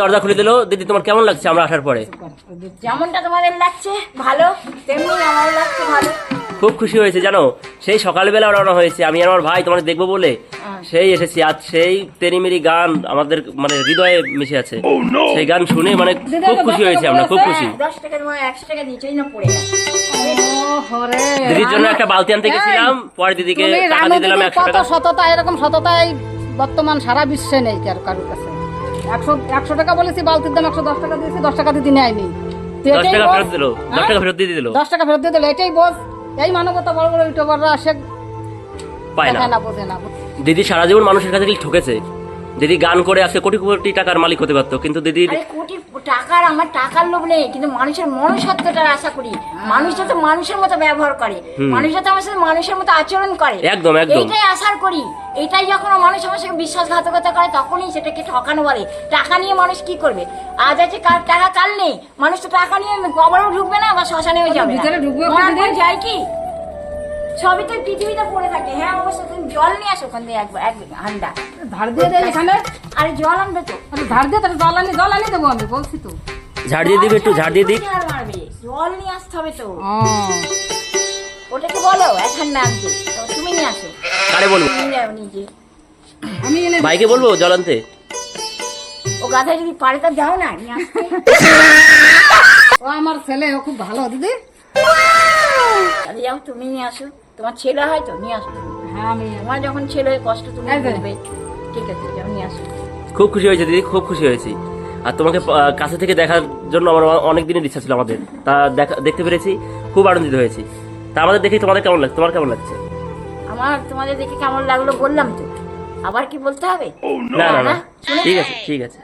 দরজা খুলে দিল দিদি তোমার কেমন লাগছে? আমরা আসার পরে। যেমনটা তোমাদের লাগছে ভালো তেমনি আমারও লাগছে ভালো। খুব খুশি হয়েছে জানো? সেই সকালবেলা রওনা হয়েছে। আমি আমার ভাই তোমাকে দেখব বলে সেই এসেছি। আজ সেই তেরিমেরি গান আমাদের মানে হৃদয়ে মিশে আছে। সেই গান শুনে মানে খুব খুশি হয়েছে আমরা খুব খুশি। দশ টাকা তোমার একশো টাকা দিয়েছই না পড়ে গেছে। হরে দিদির জন্য একটা বালতি আনতে গেছিলাম পরে দিদিকে টাকা দিয়ে দিলাম একশো টাকা। সততা এরকম সততাই বর্তমান সারা বিশ্বে নেই কারও কারোর কাছে। একশো একশো টাকা বলেছি বালতির দাম একশো দশ টাকা দিয়েছি দশ টাকা দিদি নেয়নি। দশ টাকা ফেরত দিল দশ হ্যাঁ? টাকা ফেরত দিয়ে দিল। দশ টাকা ফেরত দিয়ে দিল এটাই বোঝ এই মানবতা বড় বড় ইউটিউবাররা আসে পায় না। বোঝে না দিদি সারা জীবন মানুষের কাছে ঠকেছে। দিদি গান করে আজকে কোটি কোটি টাকার মালিক হতে পারতো কিন্তু দিদি টাকার আমার টাকার লোভ নেই কিন্তু মানুষের মনুষ্যত্বটার আশা করি। মানুষ যাতে মানুষের মতো ব্যবহার করে। মানুষ যাতে আমার সাথে মানুষের মতো আচরণ করে। একদম, একদম। এইটাই আশার করি। এটাই যখন মানুষ আমার সঙ্গে বিশ্বাসঘাতকতা করে তখনই সেটাকে ঠকানো বলে। টাকা নিয়ে মানুষ কি করবে? আজ আছে কার টাকা কাল নেই। মানুষ তো টাকা নিয়ে কবরেও ঢুকবে না বা শ্মশানেও যাবে না। ভিতরে ঢুকবে? যায় কি? সবই তো পৃথিবীতে পড়ে থাকে। হ্যাঁ অবশ্য তুমি জল নিয়ে আসো ওখান থেকে একবার এক হান্ডা। ধার দিয়ে দেয় এখানে? আরে জল আনবে তো। আরে ধার দিয়ে তাহলে জল আনি জল আনি দেবো আমি বলছি তো। ঝাড় দিয়ে দিবে একটু ঝাড় দিয়ে আর মারবে জল নিয়ে আসতে হবে তো। ওটাকে বলো এক ঠান্ডা আনতে তুমি নিয়ে আসো। কারে বলব? নিজে। আমি এনে ভাইকে বলব জল আনতে? ও গাধা যদি পারে তা যাও না নিয়ে আসতে। ও আমার ছেলে ও খুব ভালো দিদি। তাহলে যাও তুমি নিয়ে আসো। তোমার ছেলে হয় তো নিয়ে আসো। হ্যাঁ আমি তোমার যখন ছেলে কষ্ট তুমি। বুঝবে ঠিক আছে খুব খুশি হয়েছে দিদি খুব খুশি হয়েছি। আর তোমাকে কাছে থেকে দেখার জন্য আমার অনেক দিনের ইচ্ছা ছিল আমাদের। তা দেখা দেখতে পেরেছি খুব আনন্দিত হয়েছি। তা আমাদের দেখে তোমাদের কেমন লাগছে তোমার কেমন লাগছে? আমার তোমাদের দেখে কেমন লাগল বললাম তো। আবার কি বলতে হবে? না না না ঠিক আছে ঠিক আছে।